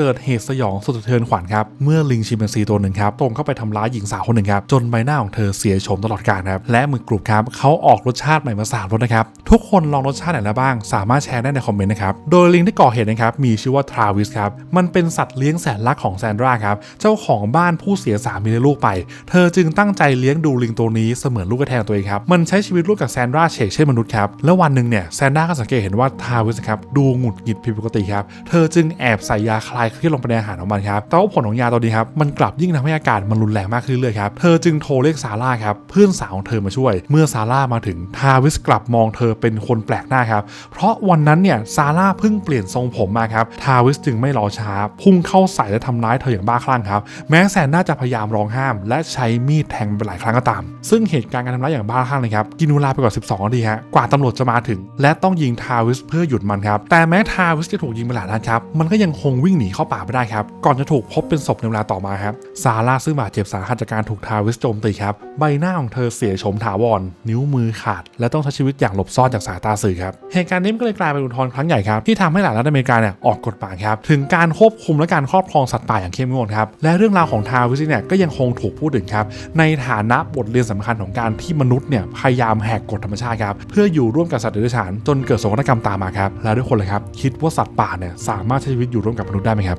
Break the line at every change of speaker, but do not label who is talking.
เกิดเหตุสยองสุดสะเทือนขวัญครับเมื่อลิงชิมแปนซีตัวหนึ่งครับตรงเข้าไปทำร้ายหญิงสาวคนหนึ่งครับจนใบหน้าของเธอเสียโฉมตลอดกาลครับและมือกลุ่มครับเขาออกรสชาติใหม่มาสามรสนะครับทุกคนลองรสชาติไหนแล้วบ้าง สามารถแชร์ได้ในคอมเมนต์นะครับโดยลิงที่ก่อเหตุนะครับมีชื่อว่าทราวิสครับมันเป็นสัตว์เลี้ยงแสนรักของแซนดราครับเจ้าของบ้านผู้เสียสามีและลูกไป เธอจึงตั้งใจเลี้ยงดูลิงตัวนี้เสมือนลูกกระแทนตัวเองครับมันใช้ชีวิตร่วมกับแซนดราเฉกเช่นมนุษย์ครับแล้ววันหนึ่งเนี่ยแซนดราก็สังเกตเห็นว่าทราวิสครับดูหงุดหงิดผิดปกติครับเธอจึงแอบใส่ยาคลายเครียดลงไปในอาหารของมันครับแต่ว่าผลของยาตัวนี้ครับมันกลับยิ่งทำให้อาการมันรุนแรงมากขึ้นเรื่อยครับเธอจึงโทรเรียกซาร่าครับเพื่อนสาวของเธอมาช่วย เมื่อซาร่ามาถึงทาวิสกลับมองเธอเป็นคนแปลกหน้าครับเพราะวันนั้นเนี่ยซาร่าเพิ่งเปลี่ยนทรงผมมาครับทาวิสจึงไม่รอช้า พุ่งเข้าใส่และทำร้ายเธออย่างบ้าคลั่งครับ แม้แซนน่าจะพยายามร้องห้าม และใช้มีดแทงไปหลายครั้งก็ตาม ซึ่งเหตุการณ์การทำร้ายอย่างบ้าคลั่งเลยครับกินเวลาไปกว่า 12นาทีฮะกว่าตำรวจจะมาถึง และต้องยิงทาวิสเพื่อหยุดมันครับแต่แม้ทาวิสจะถูกยิงไปหลายนัดครับมันก็ยังคงวิ่งหนีเข้าป่าไปได้ครับ ก่อนจะถูกพบเป็นศพในเวลาต่อมาครับ ซาร่าซึ่งบาดเจ็บสาหัสจากการถูกทาวิสโจมตีครับ ใบหน้าของเธอเสียโฉมถาวร นิ้วมือขาด และต้องใช้ชีวิตอย่างหลบซ่อนจากสายตาสื่อครับ เหตุการณ์นี้ก็เลยกลายเป็นอุทธรณ์ครั้งใหญ่ครับ ที่ทำให้หลายรัฐอเมริกาเนี่ยออกกฎหมายครับ ถึงการควบคุมและการครอบครองสัตว์ป่าอย่างเข้มงวดครับ และเรื่องราวของทาวิสเนี่ยก็ยังคงถูกพูดถึงครับ ในฐานะบทเรียนสำคัญของการที่มนุษย์เนี่ยพยายามแหกกฎธรรมชาติครับเพื่ออยู่ร่วมกับสัตว์เดรัจฉานจนเกิดโศกนามตามมาครับแล้วทุกคนเลยครับคิดว่าสัตว์ป่าเนี่ยสามารถใช้ชีวิตอยู่ร่วมกับมนุษย์ได้ไหมครับ